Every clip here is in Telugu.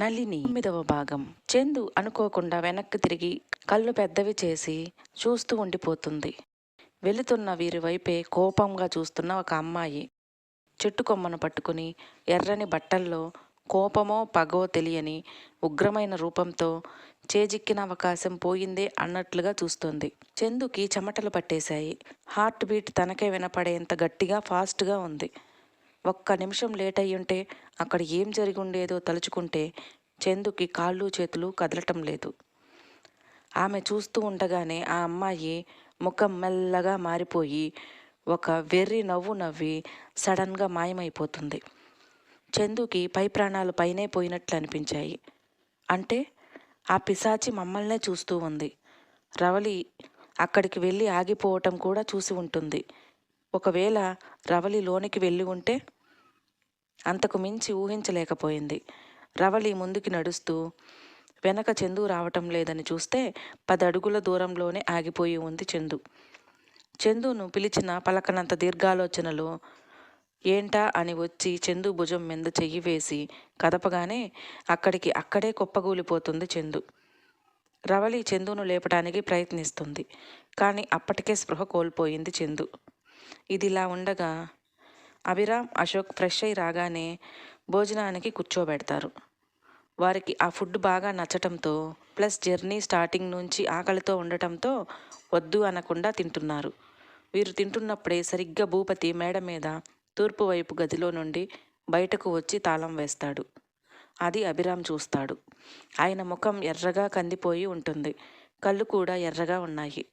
నళిని తొమ్మిదవ భాగం. చందు అనుకోకుండా వెనక్కి తిరిగి కళ్ళు పెద్దవి చేసి చూస్తూ ఉండిపోతుంది. వెళుతున్న వీరి వైపే కోపంగా చూస్తున్న ఒక అమ్మాయి చెట్టు కొమ్మను పట్టుకుని ఎర్రని బట్టల్లో కోపమో పగో తెలియని ఉగ్రమైన రూపంతో చేజిక్కిన అవకాశం పోయిందే అన్నట్లుగా చూస్తుంది. చందుకి చెమటలు పట్టేశాయి. హార్ట్ బీట్ తనకే వినపడేంత గట్టిగా ఫాస్ట్గా ఉంది. ఒక్క నిమిషం లేట్ అయ్యుంటే అక్కడ ఏం జరిగి ఉండేదో తలుచుకుంటే చందుకి కాళ్ళు చేతులు కదలటం లేదు. ఆమె చూస్తూ ఉండగానే ఆ అమ్మాయి ముఖం మెల్లగా మారిపోయి ఒక వెర్రి నవ్వు నవ్వి సడన్గా మాయమైపోతుంది. చందుకి పై ప్రాణాలు పైనే పోయినట్లు అనిపించాయి. అంటే ఆ పిశాచి మమ్మల్నే చూస్తూ ఉంది. రవలి అక్కడికి వెళ్ళి ఆగిపోవటం కూడా చూసి ఉంటుంది. ఒకవేళ రవలి లోనికి వెళ్ళి ఉంటే అంతకు మించి ఊహించలేకపోయింది. రవళి ముందుకి నడుస్తూ వెనక చందు రావటం లేదని చూస్తే పది అడుగుల దూరంలోనే ఆగిపోయి ఉంది చందు. చందును పిలిచిన పలకనంత దీర్ఘాలోచనలో ఏంటా? అని వచ్చి చందు భుజం మీద చెయ్యి వేసి కదపగానే అక్కడికి అక్కడే కుప్పగూలిపోతుంది చందు. రవళి చందును లేపడానికి ప్రయత్నిస్తుంది కానీ అప్పటికే స్పృహ కోల్పోయింది చందు. ఇదిలా ఉండగా అభిరామ్ అశోక్ ఫ్రెష్ అయి రాగానే భోజనానికి కూర్చోబెడతారు. వారికి ఆ ఫుడ్ బాగా నచ్చటంతో ప్లస్ జర్నీ స్టార్టింగ్ నుంచి ఆకలితో ఉండటంతో వద్దు అనకుండా తింటున్నారు. వీరు తింటున్నప్పుడే సరిగ్గా భూపతి మేడ మీద తూర్పు వైపు గదిలో నుండి బయటకు వచ్చి తాళం వేస్తాడు. అది అభిరామ్ చూస్తాడు. ఆయన ముఖం ఎర్రగా కందిపోయి ఉంటుంది. కళ్ళు కూడా ఎర్రగా ఉన్నాయి.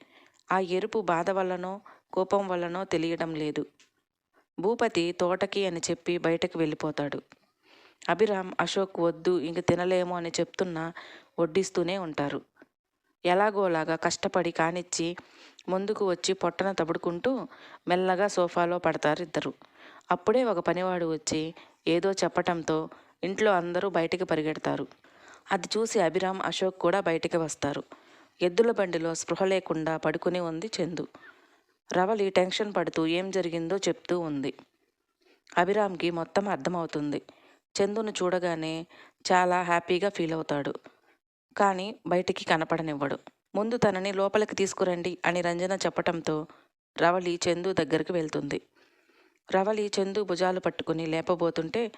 ఆ ఎరుపు బాధ వల్లనో కోపం వల్లనో తెలియడం లేదు. భూపతి తోటకి అని చెప్పి బయటకు వెళ్ళిపోతాడు. అభిరామ్ అశోక్ వద్దు ఇంక తినలేము అని చెప్తున్నా వడ్డిస్తూనే ఉంటారు. ఎలాగోలాగా కష్టపడి కానిచ్చి ముందుకు వచ్చి పొట్టన తబుడుకుంటూ మెల్లగా సోఫాలో పడతారు ఇద్దరు. అప్పుడే ఒక పనివాడు వచ్చి ఏదో చెప్పటంతో ఇంట్లో అందరూ బయటికి పరిగెడతారు. అది చూసి అభిరామ్ అశోక్ కూడా బయటికి వస్తారు. ఎద్దుల బండిలో స్పృహ లేకుండా పడుకుని ఉంది చందు. రవలి టెన్షన్ పడుతూ ఏం జరిగిందో చెప్తూ ఉంది. అభిరామ్కి మొత్తం అర్థమవుతుంది. చందును చూడగానే చాలా హ్యాపీగా ఫీల్ అవుతాడు. కానీ బయటికి కనపడనివ్వడు. ముందు తనని లోపలికి తీసుకురండి అని రంజన చెప్పటంతో రవళి చందు దగ్గరికి వెళ్తుంది. రవలి చందు భుజాలు పట్టుకుని లేపబోతుంటే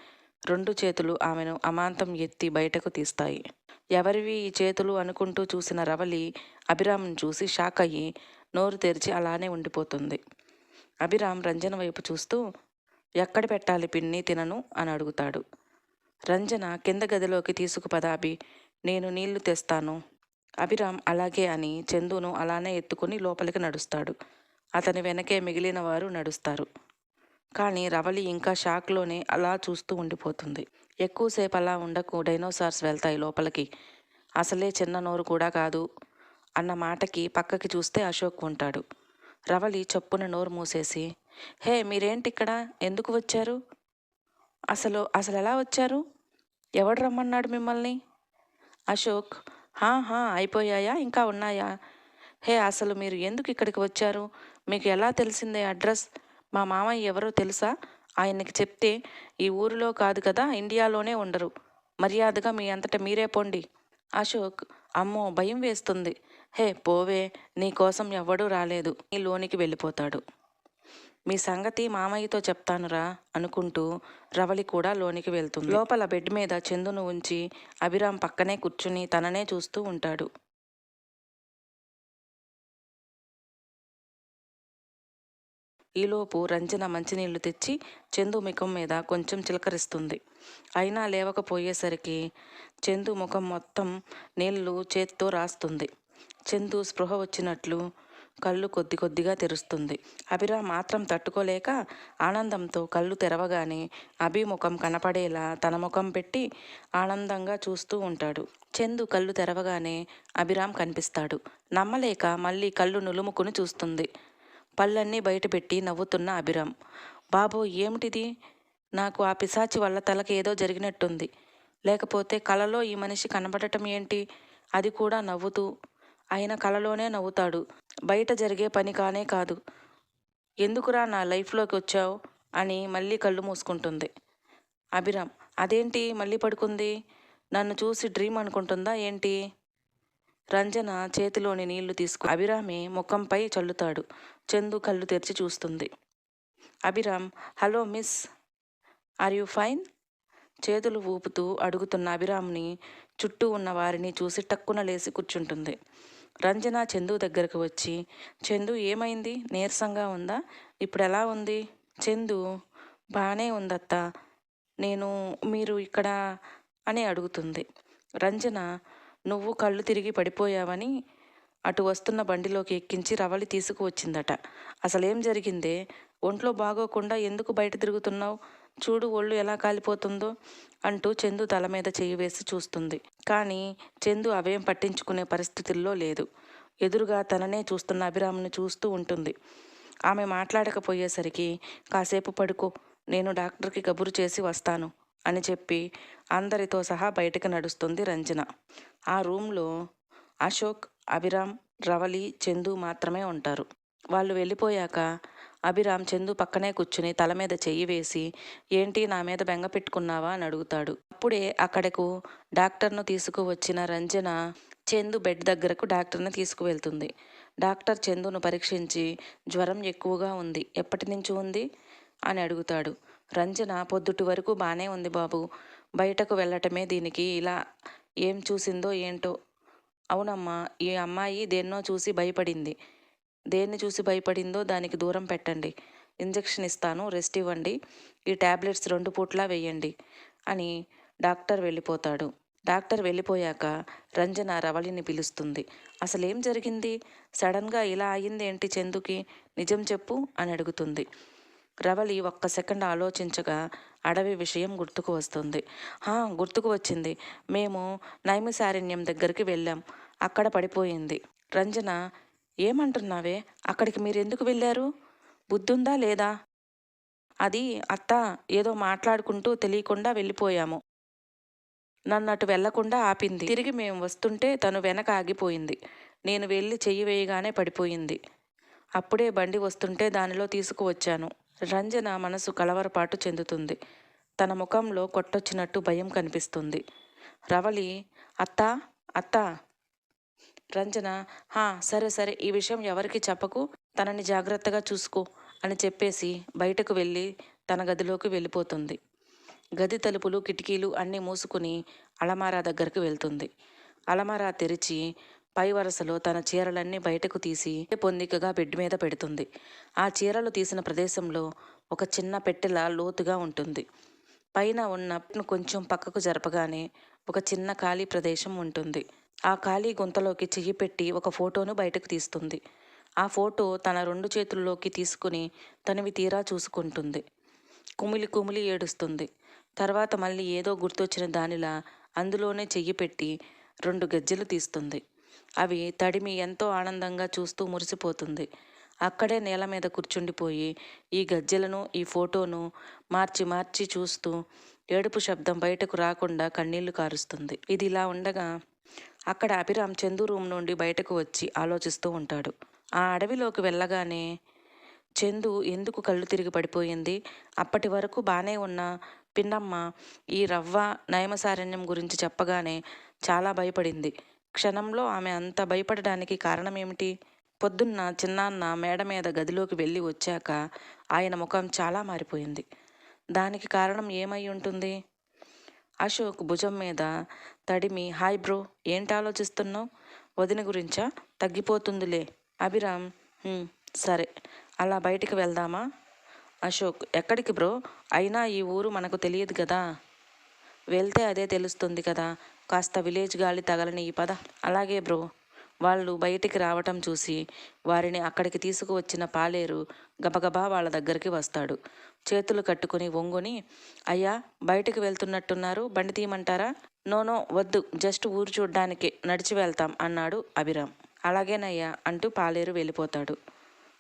రెండు చేతులు ఆమెను అమాంతం ఎత్తి బయటకు తీస్తాయి. ఎవరివి ఈ చేతులు అనుకుంటూ చూసిన రవలి అభిరామ్ను చూసి షాక్ అయ్యి నోరు తెరిచి అలానే ఉండిపోతుంది. అభిరామ్ రంజన వైపు చూస్తూ ఎక్కడ పెట్టాలి పిన్ని తినను? అని అడుగుతాడు. రంజన కింద గదిలోకి తీసుకుపద అభి. నేను నీళ్ళు తెస్తాను. అభిరామ్ అలాగే అని చందును అలానే ఎత్తుకుని లోపలికి నడుస్తాడు. అతని వెనకే మిగిలిన వారు నడుస్తారు. కానీ రవలి ఇంకా షాక్లోనే అలా చూస్తూ ఉండిపోతుంది. ఎక్కువసేపు అలా ఉండకు డైనోసార్స్ వెళ్తాయి లోపలికి. అసలే చిన్న నోరు కూడా కాదు. అన్న మాటకి పక్కకి చూస్తే అశోక్ ఉంటాడు. రవళి చొప్పున నోరు మూసేసి హే మీరేంటి ఇక్కడ ఎందుకు వచ్చారు? అసలు అసలు ఎలా వచ్చారు? ఎవడు రమ్మన్నాడు మిమ్మల్ని? అశోక్ హా హా అయిపోయాయా? ఇంకా ఉన్నాయా? హే అసలు మీరు ఎందుకు ఇక్కడికి వచ్చారు? మీకు ఎలా తెలిసిందే అడ్రస్? మా మామయ్య ఎవరో తెలుసా? ఆయనకి చెప్తే ఈ ఊరిలో కాదు కదా ఇండియాలోనే ఉండరు. మర్యాదగా మీ అంతట మీరే పొండి. అశోక్ అమ్మో భయం వేస్తుంది. హే పోవే నీకోసం ఎవ్వడూ రాలేదు. నీ లోనికి వెళ్ళిపోతాడు. మీ సంగతి మామయ్యతో చెప్తానురా అనుకుంటూ రవలి కూడా లోనికి వెళ్తుంది. లోపల బెడ్ మీద చందును ఉంచి అభిరామ్ పక్కనే కూర్చుని తననే చూస్తూ ఉంటాడు. ఈలోపు రంజన మంచినీళ్ళు తెచ్చి చందు ముఖం మీద కొంచెం చిలకరిస్తుంది. అయినా లేవకపోయేసరికి చందు ముఖం మొత్తం నీళ్ళు చేత్తో రాస్తుంది. చందు స్పృహ వచ్చినట్లు కళ్ళు కొద్ది కొద్దిగా తెరుస్తుంది. అభిరా మాత్రం తట్టుకోలేక ఆనందంతో కళ్ళు తెరవగానే అభి ముఖం కనపడేలా తన ముఖం పెట్టి ఆనందంగా చూస్తూ ఉంటాడు. చందు కళ్ళు తెరవగానే అభిరామ్ కనిపిస్తాడు. నమ్మలేక మళ్ళీ కళ్ళు నులుముకుని చూస్తుంది. పళ్ళన్నీ బయటపెట్టి నవ్వుతున్న అభిరామ్. బాబు ఏమిటిది? నాకు ఆ పిశాచి వల్ల తలకి ఏదో జరిగినట్టుంది. లేకపోతే కలలో ఈ మనిషి కనబడటం ఏంటి? అది కూడా నవ్వుతూ. ఆయన కలలోనే నవ్వుతాడు. బయట జరిగే పని కానే కాదు. ఎందుకురా నా లైఫ్లోకి వచ్చావు? అని మళ్ళీ కళ్ళు మూసుకుంటుంది. అభిరామ్ అదేంటి మళ్ళీ పడుకుంది? నన్ను చూసి డ్రీమ్ అనుకుంటుందా ఏంటి? రంజన చేతిలోని నీళ్ళు తీసుకు అభిరామి ముఖంపై చల్లుతాడు. చందు కళ్ళు తెరిచి చూస్తుంది. Abhiram hello miss are you fine? చేతులు ఊపుతూ అడుగుతున్న అభిరామ్ని చుట్టూ ఉన్న వారిని చూసి టక్కున లేచి కూర్చుంటుంది. రంజన చందు దగ్గరకు వచ్చి చందు ఏమైంది? నీరసంగా ఉందా? ఇప్పుడు ఎలా ఉంది? చందు బాగానే ఉందత్త. నేను మీరు ఇక్కడ అని అడుగుతుంది. రంజన నువ్వు కళ్ళు తిరిగి పడిపోయావని అటు వస్తున్న బండిలోకి ఎక్కించి రవలి తీసుకువచ్చిందట. అసలేం జరిగిందే? ఒంట్లో బాగోకుండా ఎందుకు బయట తిరుగుతున్నావు? చూడు ఒళ్ళు ఎలా కాలిపోతుందో అంటూ చందు తల మీద చెయ్యి వేసి చూస్తుంది. కానీ చందు అవేం పట్టించుకునే పరిస్థితుల్లో లేదు. ఎదురుగా తననే చూస్తున్న అభిరామ్ని చూస్తూ ఉంటుంది. ఆమె మాట్లాడకపోయేసరికి కాసేపు పడుకో నేను డాక్టర్కి కబురు చేసి వస్తాను. అని చెప్పి అందరితో సహా బయటకు నడుస్తుంది రంజన. ఆ రూమ్లో అశోక్ అభిరామ్ రవలి చందు మాత్రమే ఉంటారు. వాళ్ళు వెళ్ళిపోయాక అభిరామ్ చందు పక్కనే కూర్చుని తల మీద చెయ్యి వేసి ఏంటి నా మీద బెంగ పెట్టుకున్నావా? అని అడుగుతాడు. అప్పుడే అక్కడకు డాక్టర్ను తీసుకువచ్చిన రంజన చందు బెడ్ దగ్గరకు డాక్టర్ని తీసుకువెళ్తుంది. డాక్టర్ చందును పరీక్షించి జ్వరం ఎక్కువగా ఉంది. ఎప్పటి నుంచి ఉంది? అని అడుగుతాడు. రంజన పొద్దుటి వరకు బాగానే ఉంది బాబు. బయటకు వెళ్ళటమే దీనికి ఇలా ఏం చూసిందో ఏంటో. అవునమ్మా ఈ అమ్మాయి దేన్నో చూసి భయపడింది. దేన్ని చూసి భయపడిందో దానికి దూరం పెట్టండి. ఇంజెక్షన్ ఇస్తాను రెస్ట్ ఇవ్వండి. ఈ ట్యాబ్లెట్స్ రెండు పూట్లా వేయండి అని డాక్టర్ వెళ్ళిపోతాడు. డాక్టర్ వెళ్ళిపోయాక రంజన రవళిని పిలుస్తుంది. అసలేం జరిగింది? సడన్గా ఇలా అయింది ఏంటి చందుకి? నిజం చెప్పు అని అడుగుతుంది. రవళి ఒక్క సెకండ్ ఆలోచించగా అడవి విషయం గుర్తుకు వస్తుంది. "హా, గుర్తుకు వచ్చింది. మేము నైమిసారణ్యం దగ్గరికి వెళ్ళాం. అక్కడ పడిపోయింది. రంజన ఏమంటున్నావే? అక్కడికి మీరు ఎందుకు వెళ్ళారు? బుద్ధుందా లేదా? అది అత్త ఏదో మాట్లాడుకుంటూ తెలియకుండా వెళ్ళిపోయాము. నన్ను అటు వెళ్ళకుండా ఆపింది. తిరిగి మేము వస్తుంటే తను వెనక ఆగిపోయింది. నేను వెళ్ళి చెయ్యి వేయగానే పడిపోయింది. అప్పుడే బండి వస్తుంటే దానిలో తీసుకువచ్చాను. రంజన మనసు కలవరపాటు చెందుతుంది. తన ముఖంలో కొట్టొచ్చినట్టు భయం కనిపిస్తుంది. రవలి అత్తా అత్తా. రంజన హా సరే సరే ఈ విషయం ఎవరికి చెప్పకు? తనని జాగ్రత్తగా చూసుకో అని చెప్పేసి బయటకు వెళ్ళి తన గదిలోకి వెళ్ళిపోతుంది. గది తలుపులు కిటికీలు అన్నీ మూసుకుని అలమారా దగ్గరికి వెళ్తుంది. అలమారా తెరిచి పై వరుసలో తన చీరలన్నీ బయటకు తీసి పొందికగా బెడ్ మీద పెడుతుంది. ఆ చీరలు తీసిన ప్రదేశంలో ఒక చిన్న పెట్టెల లోతుగా ఉంటుంది. పైన ఉన్న కొంచెం పక్కకు జరపగానే ఒక చిన్న ఖాళీ ప్రదేశం ఉంటుంది. ఆ ఖాళీ గుంతలోకి చెయ్యి పెట్టి ఒక ఫోటోను బయటకు తీస్తుంది. ఆ ఫోటో తన రెండు చేతుల్లోకి తీసుకుని తనవి తీరా చూసుకుంటుంది. కుమిలి కుమిలి ఏడుస్తుంది. తర్వాత మళ్ళీ ఏదో గుర్తొచ్చిన దానిలా అందులోనే చెయ్యి పెట్టి రెండు గజ్జెలు తీస్తుంది. అవి తడిమి ఎంతో ఆనందంగా చూస్తూ మురిసిపోతుంది. అక్కడే నేల మీద కూర్చుండిపోయి ఈ గజ్జెలను ఈ ఫోటోను మార్చి మార్చి చూస్తూ ఏడుపు శబ్దం బయటకు రాకుండా కన్నీళ్ళు కారుస్తుంది. ఇది ఇలా ఉండగా అక్కడ అభిరామ్ చందు రూమ్ నుండి బయటకు వచ్చి ఆలోచిస్తూ ఉంటాడు. ఆ అడవిలోకి వెళ్ళగానే చందు ఎందుకు కళ్ళు తిరిగి పడిపోయింది? అప్పటి వరకు బాగానే ఉన్న పిన్నమ్మ ఈ రవ్వ నయమసారణ్యం గురించి చెప్పగానే చాలా భయపడింది. క్షణంలో ఆమె అంత భయపడడానికి కారణం ఏమిటి పొద్దున్న చిన్నాన్న మేడ మీద గదిలోకి వెళ్ళి వచ్చాక ఆయన ముఖం చాలా మారిపోయింది. దానికి కారణం ఏమై ఉంటుంది? అశోక్ భుజం మీద తడిమి హాయ్ బ్రో ఏంటి ఆలోచిస్తున్నావు? వదిన గురించా? తగ్గిపోతుందిలే. అభిరామ్ సరే. అలా బయటికి వెళ్దామా? అశోక్ ఎక్కడికి బ్రో? అయినా ఈ ఊరు మనకు తెలియదు కదా? వెళ్తే అదే తెలుస్తుంది కదా? కాస్త విలేజ్ గాలి తగలని ఈ పద. అలాగే బ్రో వాళ్ళు బయటికి రావటం చూసి వారిని అక్కడికి తీసుకువచ్చిన పాలేరు గబగబా వాళ్ళ దగ్గరికి వస్తాడు. చేతులు కట్టుకుని వంగుని అయ్యా బయటికి వెళ్తున్నట్టున్నారు బండి తీయమంటారా? నోనో వద్దు జస్ట్ ఊరు చూడ్డానికి నడిచి వెళ్తాం అన్నాడు అభిరామ్. అలాగేనయ్యా అంటూ పాలేరు వెళ్ళిపోతాడు.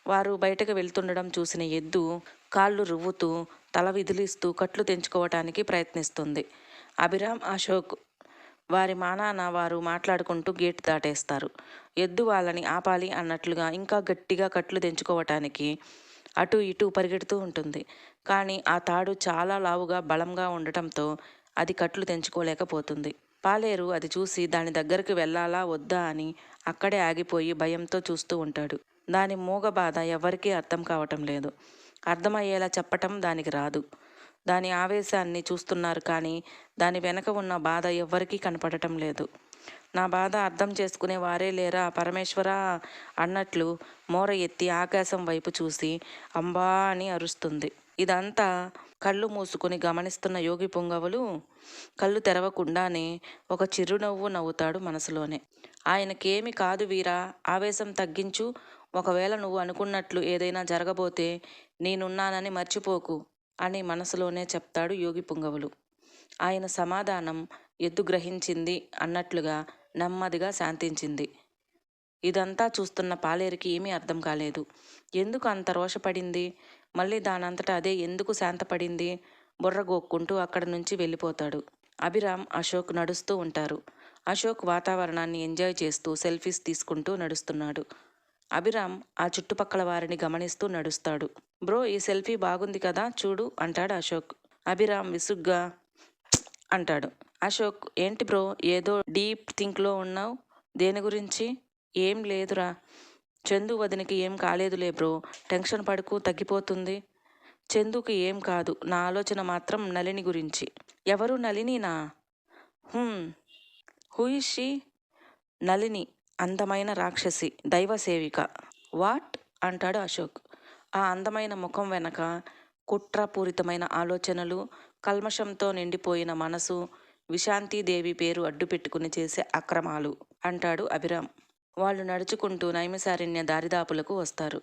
వారు బయటకు వెళ్తుండడం చూసిన ఎద్దు కాళ్ళు రువ్వుతూ తల విదిలిస్తూ కట్లు తెంచుకోవటానికి ప్రయత్నిస్తుంది. అభిరామ్ అశోక్ వారి మానాన వారు మాట్లాడుకుంటూ గేట్ దాటేస్తారు. ఎద్దు వాళ్ళని ఆపాలి అన్నట్లుగా ఇంకా గట్టిగా కట్లు తెంచుకోవటానికి అటు ఇటు పరిగెడుతూ ఉంటుంది. కానీ ఆ తాడు చాలా లావుగా బలంగా ఉండటంతో అది కట్లు తెంచుకోలేకపోతుంది. పాలేరు అది చూసి దాని దగ్గరికి వెళ్ళాలా వద్దా అని అక్కడే ఆగిపోయి భయంతో చూస్తూ ఉంటాడు. దాని మూగ బాధ ఎవరికీ అర్థం కావటం లేదు. అర్థమయ్యేలా చెప్పటం దానికి రాదు. దాని ఆవేశాన్ని చూస్తున్నారు కానీ దాని వెనక ఉన్న బాధ ఎవ్వరికీ కనపడటం లేదు. నా బాధ అర్థం చేసుకునే వారే లేరా? పరమేశ్వర అన్నట్లు మోర ఎత్తి ఆకాశం వైపు చూసి అంబా అని అరుస్తుంది. ఇదంతా కళ్ళు మూసుకొని గమనిస్తున్న యోగి పొంగవులు కళ్ళు తెరవకుండానే ఒక చిరునవ్వు నవ్వుతాడు మనసులోనే. ఆయనకేమి కాదు వీరా ఆవేశం తగ్గించు. ఒకవేళ నువ్వు అనుకున్నట్లు ఏదైనా జరగబోతే నేనున్నానని మర్చిపోకు. అని మనసులోనే చెప్తాడు యోగి పుంగవులు. ఆయన సమాధానం ఎద్దు గ్రహించింది అన్నట్లుగా నెమ్మదిగా శాంతించింది. ఇదంతా చూస్తున్న పాలేరికి ఏమీ అర్థం కాలేదు. ఎందుకు అంత రోషపడింది? మళ్ళీ దానంతటా అదే ఎందుకు శాంతపడింది? బుర్ర గోక్కుంటూ అక్కడి నుంచి వెళ్ళిపోతాడు. అభిరామ్ అశోక్ నడుస్తూ ఉంటారు. అశోక్ వాతావరణాన్ని ఎంజాయ్ చేస్తూ సెల్ఫీస్ తీసుకుంటూ నడుస్తున్నాడు. అభిరామ్ ఆ చుట్టుపక్కల వారిని గమనిస్తూ నడుస్తాడు. బ్రో ఈ సెల్ఫీ బాగుంది కదా చూడు అంటాడు అశోక్. అభిరామ్ విసుగ్గా అంటాడు. అశోక్ ఏంటి బ్రో ఏదో డీప్ థింక్లో ఉన్నావు? దేని గురించి? ఏం లేదురా. చందు వదినకి ఏం కాలేదులే బ్రో. టెన్షన్ పడుకు తగ్గిపోతుంది. చందుకి ఏం కాదు. నా ఆలోచన మాత్రం నలిని గురించి. ఎవరు నలినినా నా హూ ఇస్ షీ? నలిని అందమైన రాక్షసి దైవ సేవిక. వాట్? అంటాడు అశోక్. ఆ అందమైన ముఖం వెనక కుట్రపూరితమైన ఆలోచనలు కల్మషంతో నిండిపోయిన మనసు విశాంతిదేవి పేరు అడ్డుపెట్టుకుని చేసే అక్రమాలు అంటాడు అభిరామ్. వాళ్ళు నడుచుకుంటూ నైమిసారణ్య దారిదాపులకు వస్తారు.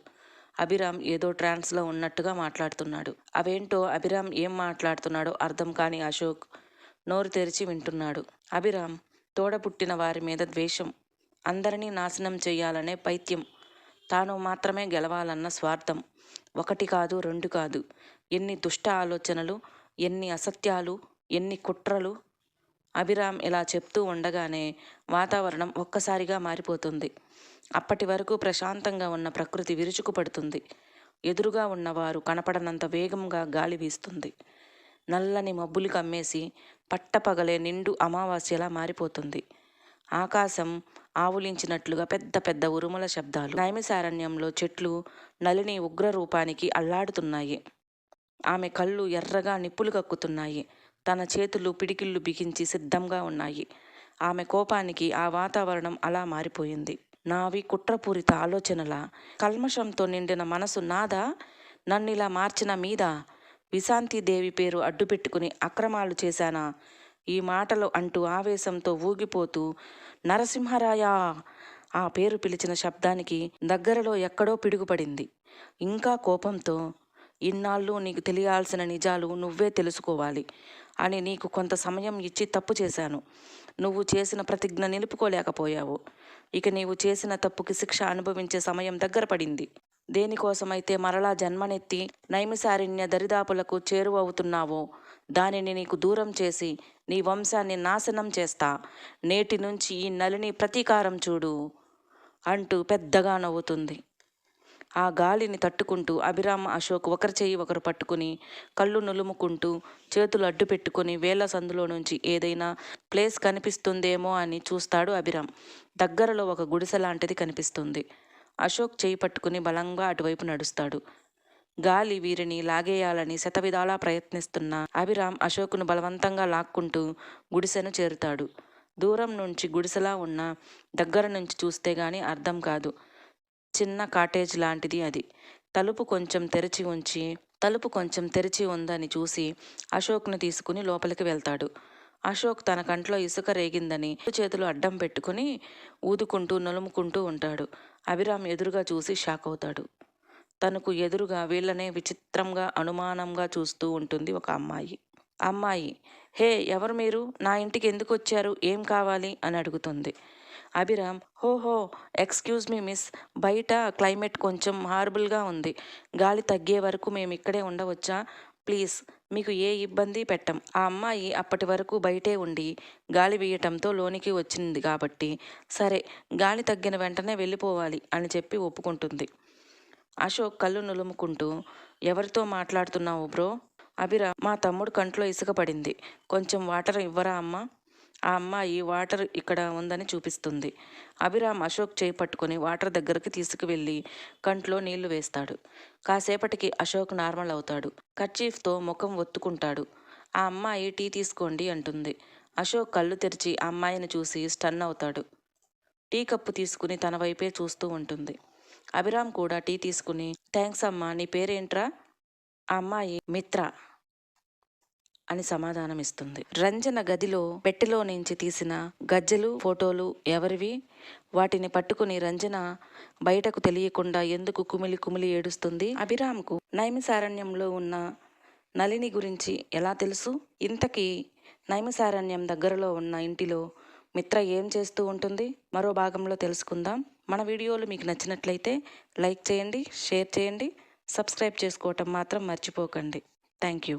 అభిరామ్ ఏదో ట్రాన్స్లో ఉన్నట్టుగా మాట్లాడుతున్నాడు. అవేంటో అభిరామ్ ఏం మాట్లాడుతున్నాడో అర్థం కాని అశోక్ నోరు తెరిచి వింటున్నాడు. అభిరామ్ తోడపుట్టిన వారి మీద ద్వేషం అందరినీ నాశనం చేయాలనే పైత్యం. తాను మాత్రమే గెలవాలన్న స్వార్థం. ఒకటి కాదు రెండు కాదు. ఎన్ని దుష్ట ఆలోచనలు ఎన్ని అసత్యాలు ఎన్ని కుట్రలు. అభిరామ్ ఇలా చెప్తూ ఉండగానే వాతావరణం ఒక్కసారిగా మారిపోతుంది. అప్పటి వరకు ప్రశాంతంగా ఉన్న ప్రకృతి విరుచుకుపడుతుంది. ఎదురుగా ఉన్నవారు కనపడనంత వేగంగా గాలి వీస్తుంది. నల్లని మబ్బులు కమ్మేసి పట్టపగలే నిండు అమావాస్యలా మారిపోతుంది. ఆకాశం ఆవులించినట్లుగా పెద్ద పెద్ద ఉరుముల శబ్దాలు నైమిసారణ్యంలో చెట్లు నలిని ఉగ్ర రూపానికి అల్లాడుతున్నాయి. ఆమె కళ్ళు ఎర్రగా నిప్పులు కక్కుతున్నాయి. తన చేతులు పిడికిళ్ళు బిగించి సిద్ధంగా ఉన్నాయి. ఆమె కోపానికి ఆ వాతావరణం అలా మారిపోయింది. నావి కుట్రపూరిత ఆలోచనల. కల్మషంతో నిండిన మనసు నాదా? నన్ను ఇలా మార్చిన మీద? విశాంతిదేవి పేరు అడ్డుపెట్టుకుని అక్రమాలు చేశానా? ఈ మాటలు అంటూ ఆవేశంతో ఊగిపోతూ నరసింహరాయా! ఆ పేరు పిలిచిన శబ్దానికి దగ్గరలో ఎక్కడో పిడుగుపడింది. ఇంకా కోపంతో ఇన్నాళ్ళు నీకు తెలియాల్సిన నిజాలు నువ్వే తెలుసుకోవాలి అని నీకు కొంత సమయం ఇచ్చి తప్పు చేశాను. నువ్వు చేసిన ప్రతిజ్ఞ నిలుపుకోలేకపోయావు. ఇక నీవు చేసిన తప్పుకి శిక్ష అనుభవించే సమయం దగ్గర పడింది. దేనికోసమైతే మరలా జన్మనెత్తి నైమిసారణ్య దరిదాపులకు చేరువవుతున్నావో దానిని నీకు దూరం చేసి నీ వంశాన్ని నాశనం చేస్తా. నేటి నుంచి ఈ నలిని ప్రతీకారం చూడు అంటూ పెద్దగా నవ్వుతుంది. ఆ గాలిని తట్టుకుంటూ అభిరామ అశోక్ ఒకరి చేయి ఒకరు పట్టుకుని కళ్ళు నులుముకుంటూ చేతులు అడ్డు పెట్టుకుని వేల సందులో నుంచి ఏదైనా ప్లేస్ కనిపిస్తుందేమో అని చూస్తాడు అభిరామ్. దగ్గరలో ఒక గుడిసె లాంటిది కనిపిస్తుంది. అశోక్ చేయి పట్టుకుని బలంగా అటువైపు నడుస్తాడు. గాలి వీరిని లాగేయాలని శతవిధాలా ప్రయత్నిస్తున్న అభిరామ్ అశోక్ను బలవంతంగా లాక్కుంటూ గుడిసెను చేరుతాడు. దూరం నుంచి గుడిసెలా ఉన్న దగ్గర నుంచి చూస్తే గాని అర్థం కాదు. చిన్న కాటేజ్ లాంటిది అది. తలుపు కొంచెం తెరిచి ఉంచి తలుపు కొంచెం తెరిచి ఉందని చూసి అశోక్ను తీసుకుని లోపలికి వెళ్తాడు. అశోక్ తన కంట్లో ఇసుక రేగిందని చేతులు అడ్డం పెట్టుకుని ఊదుకుంటూ నలుముకుంటూ ఉంటాడు. అభిరామ్ ఎదురుగా చూసి షాక్ అవుతాడు. తనకు ఎదురుగా వీళ్ళనే విచిత్రంగా అనుమానంగా చూస్తూ ఉంటుంది ఒక అమ్మాయి. అమ్మాయి హే ఎవరు మీరు? నా ఇంటికి ఎందుకు వచ్చారు? ఏం కావాలి? అని అడుగుతుంది. అభిరామ్ హో హో ఎక్స్క్యూజ్ మీ మిస్. బయట క్లైమేట్ కొంచెం హార్బుల్గా ఉంది. గాలి తగ్గే వరకు మేము ఇక్కడే ఉండవచ్చా? ప్లీజ్ మీకు ఏ ఇబ్బంది పెట్టం. ఆ అమ్మాయి అప్పటి వరకు బయటే ఉండి గాలి వీయటంతో లోనికి వచ్చింది కాబట్టి సరే గాలి తగ్గిన వెంటనే వెళ్ళిపోవాలి అని చెప్పి ఒప్పుకుంటుంది. అశోక్ కళ్ళు నులుముకుంటూ ఎవరితో మాట్లాడుతున్నావు బ్రో? అభిరా మా తమ్ముడు కంట్లో ఇసుక పడింది. కొంచెం వాటర్ ఇవ్వరా అమ్మా? ఆ అమ్మాయి వాటర్ ఇక్కడ ఉందని చూపిస్తుంది. అభిరామ్ అశోక్ చేయి పట్టుకుని వాటర్ దగ్గరికి తీసుకువెళ్ళి కంట్లో నీళ్ళు వేస్తాడు. కాసేపటికి అశోక్ నార్మల్ అవుతాడు. కర్చీఫ్తో ముఖం ఒత్తుకుంటాడు. ఆ అమ్మాయి టీ తీసుకోండి అంటుంది. అశోక్ కళ్ళు తెరిచి ఆ అమ్మాయిని చూసి స్టన్ అవుతాడు. టీ కప్పు తీసుకుని తన వైపే చూస్తూ ఉంటుంది. అభిరామ్ కూడా టీ తీసుకుని థ్యాంక్స్ అమ్మా నీ పేరేంట్రా? ఆ అమ్మాయి మిత్ర. అని సమాధానం ఇస్తుంది రంజన గదిలో పెట్టెలో నుంచి తీసిన గజ్జెలు ఫోటోలు ఎవరివి? వాటిని పట్టుకుని రంజన బయటకు తెలియకుండా ఎందుకు కుమిలి కుమిలి ఏడుస్తుంది? అభిరామ్కు నైమిసారణ్యంలో ఉన్న నలిని గురించి ఎలా తెలుసు? ఇంతకీ నైమిసారణ్యం దగ్గరలో ఉన్న ఇంటిలో మిత్ర ఏం చేస్తూ ఉంటుంది? మరో భాగంలో తెలుసుకుందాం. మన వీడియోలు మీకు నచ్చినట్లయితే లైక్ చేయండి షేర్ చేయండి సబ్స్క్రైబ్ చేసుకోవటం మాత్రం మర్చిపోకండి. Thank you